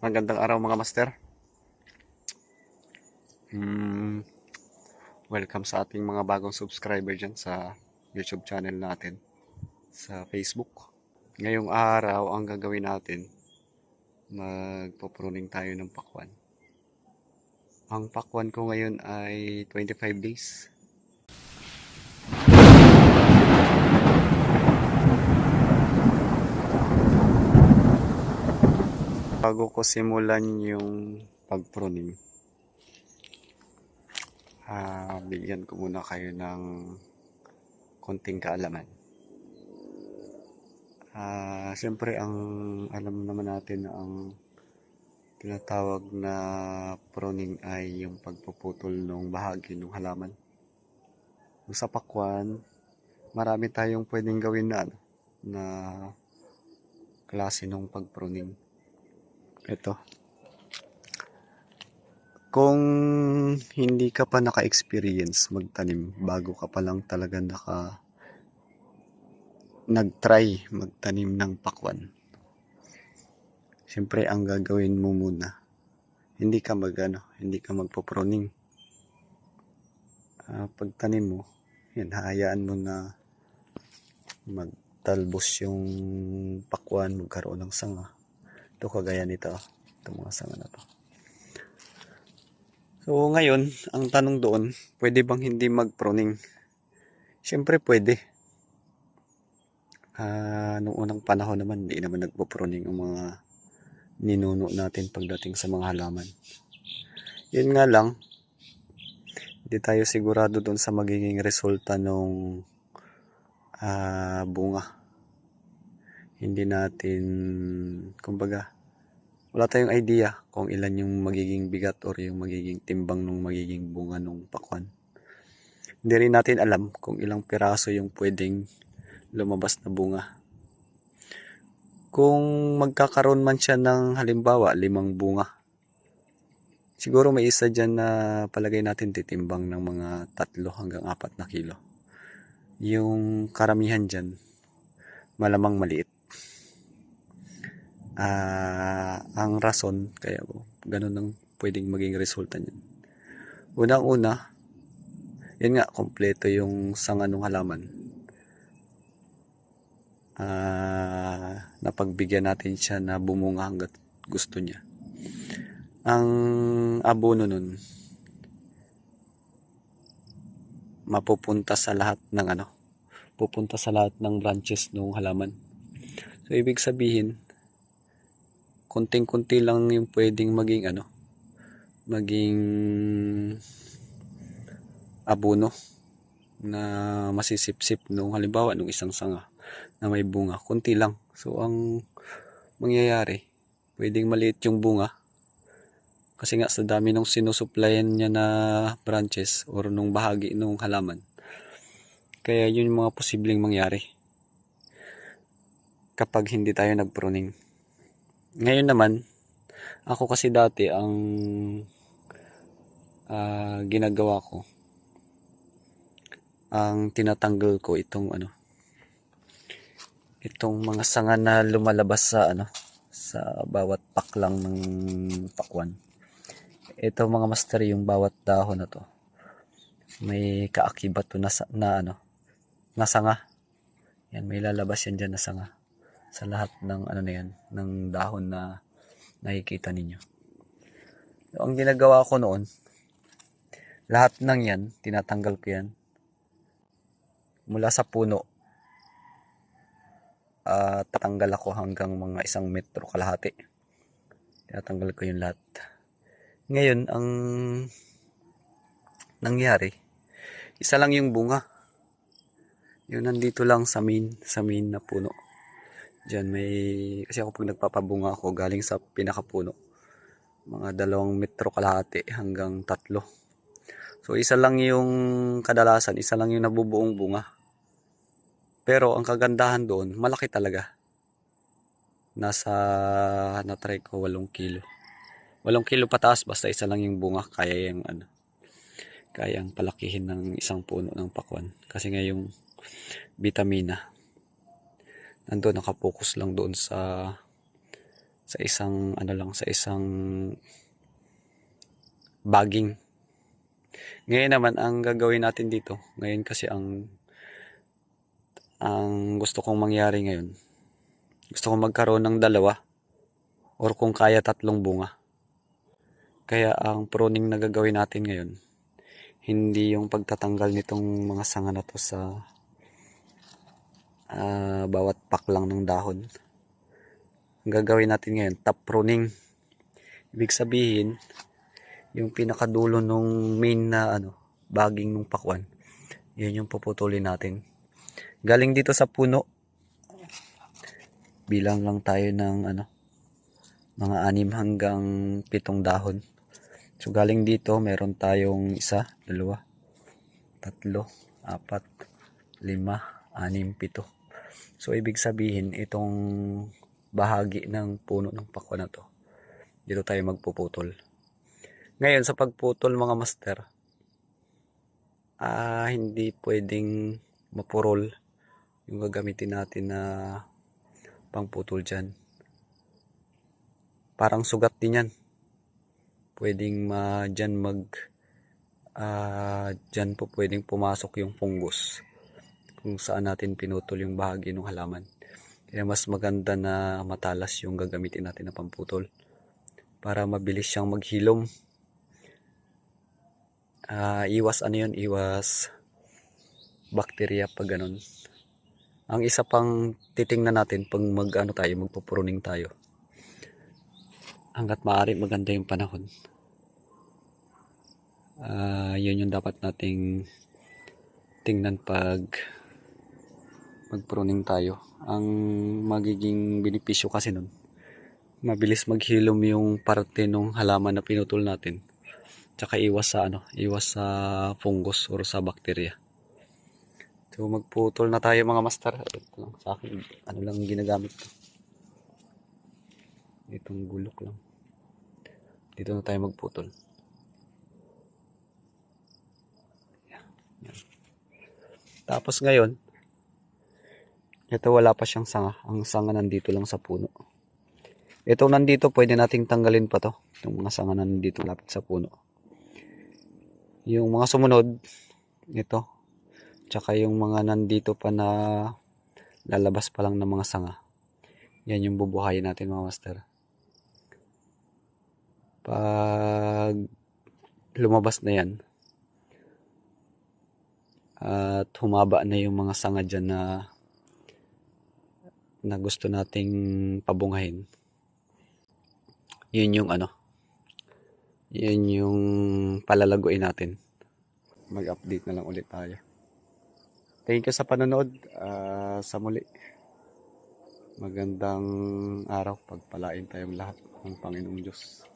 Magandang araw mga master. Hmm, welcome sa ating mga bagong subscriber dyan sa YouTube channel natin sa Facebook. Ngayong araw, ang gagawin natin, magpupruning tayo ng pakwan. Ang pakwan ko ngayon ay 25 days. Bago ko simulan yung pagpruning, ah bigyan ko muna kayo ng konting kaalaman. Ah, siyempre ang alam naman natin na ang tinatawag na pruning ay yung pagpuputol ng bahagi ng halaman. Kung sa pakwan, marami tayong pwedeng gawin na na klase ng pagpruning. Ito. Kung hindi ka pa naka-experience magtanim, bago ka pa lang talaga naka nag-try magtanim ng pakwan. Siyempre, ang gagawin mo muna, hindi ka mag, ano, hindi ka magpo-pruning. Ah, pagtanim mo, yan, hayaan mo na magtalbos yung pakwan, magkaroon ng sanga. Ito kagaya nito, itong mga sanga na to. So ngayon, ang tanong doon, pwede bang hindi mag-pruning? Siyempre pwede. Ah, noong unang panahon naman, hindi naman nagpo-pruning ang mga ninuno natin pagdating sa mga halaman. Yun nga lang, hindi tayo sigurado doon sa magiging resulta ng ah, bunga. Hindi natin, kumbaga, wala tayong idea kung ilan yung magiging bigat or yung magiging timbang ng magiging bunga ng pakwan. Hindi rin natin alam kung ilang piraso yung pwedeng lumabas na bunga. Kung magkakaroon man siya ng halimbawa limang bunga, siguro may isa dyan na palagay natin titimbang ng mga tatlo hanggang apat na kilo. Yung karamihan dyan, malamang maliit. Ah, ang rason kaya po, ganun ang pwedeng maging resulta niyan. Unang-una, yun nga, kompleto yung sanga ng halaman. Ah, napagbigyan natin siya na bumunga hanggat gusto niya. Ang abono nun, mapupunta sa lahat ng ano, pupunta sa lahat ng branches ng halaman. So, ibig sabihin, konting-kunti lang yung pwedeng maging ano, maging abono na masisipsip nung halimbawa nung isang sanga na may bunga, kunti lang. So ang mangyayari, pwedeng maliit yung bunga kasi nga sa dami nung sinusuplayan niya na branches or nung bahagi nung halaman. Kaya yun yung mga posibleng mangyari kapag hindi tayo nagpruning. Ngayon naman, ako kasi dati ang ah, ginagawa ko, ang tinatanggal ko itong ano, itong mga sanga na lumalabas sa ano, sa bawat paklang ng pakwan. Ito mga master yung bawat dahon na to. May kaakibat to na, na ano, na sanga. Yan, may lalabas yan dyan na sanga sa lahat ng ano na yan, ng dahon na nakikita ninyo. Ang ginagawa ko noon, lahat ng yan, tinatanggal ko yan mula sa puno. At tatanggal ako hanggang mga isang metro kalahati. Tinatanggal ko yung lahat. Ngayon, ang nangyari, isa lang yung bunga. Yun nandito lang sa main, sa main na puno. Diyan may, kasi ako pag nagpapabunga ako galing sa pinakapuno. Mga dalawang metro kalahati hanggang tatlo. So isa lang yung kadalasan, isa lang yung nabubuong bunga. Pero ang kagandahan doon, malaki talaga. Nasa, na-try ko 8 kilo. 8 kilo pataas, basta isa lang yung bunga, kaya yung ano, kaya ang palakihin ng isang puno ng pakwan. Kasi nga yung vitamina, nandun nakapokus lang doon sa sa isang ano lang sa isang bagging. Ngayon naman ang gagawin natin dito, ngayon kasi ang ang gusto kong mangyari ngayon. Gusto kong magkaroon ng dalawa or kung kaya tatlong bunga. Kaya ang pruning na gagawin natin ngayon, hindi yung pagtatanggal nitong mga sanga na to sa ah, bawat pak lang ng dahon. Ang gagawin natin ngayon, top pruning. Ibig sabihin, yung pinakadulo nung main na ano, baging nung pakwan, yun yung puputulin natin. Galing dito sa puno, bilang lang tayo ng ano, mga anim hanggang pitong dahon. So galing dito, meron tayong isa, dalawa, tatlo, apat, lima, anim, pito. So ibig sabihin, itong bahagi ng puno ng pakwan na to, dito tayo magpuputol. Ngayon, sa pagputol mga master, ah hindi pwedeng mapurol yung gagamitin natin na pangputol dyan. Parang sugat din yan. Pwedeng ma, dyan mag, ah dyan po pwedeng pumasok yung fungus kung saan natin pinutol yung bahagi ng halaman. Kaya mas maganda na matalas yung gagamitin natin na pamputol para mabilis siyang maghilom. Ah, iwas ano yun, iwas bakterya pag ganun. Ang isa pang titingnan natin pag mag ano tayo, magpupruning tayo. Hanggat maaari maganda yung panahon. Ah, yun yung dapat nating tingnan pag magpruning tayo. Ang magiging benepisyo kasi nun, mabilis maghilom yung parte ng halaman na pinutol natin. Tsaka iwas sa ano, iwas sa fungus or sa bakterya. So magputol na tayo mga master. Ito lang sa akin, ano lang ginagamit ko. Itong gulok lang. Dito na tayo magputol. Tapos ngayon, ito wala pa siyang sanga. Ang sanga nandito lang sa puno. Ito nandito, pwede nating tanggalin pa to. Itong mga sanga na nandito lapit sa puno. Yung mga sumunod, ito. Tsaka yung mga nandito pa na lalabas pa lang ng mga sanga. Yan yung bubuhayin natin mga master. Pag lumabas na yan, at humaba na yung mga sanga dyan na na gusto nating pabungahin. Yun yung ano, yun yung palalaguin natin. Mag-update na lang ulit tayo. Thank you sa panonood. ah, sa muli. Magandang araw. Pagpalain tayong lahat ng Panginoong Diyos.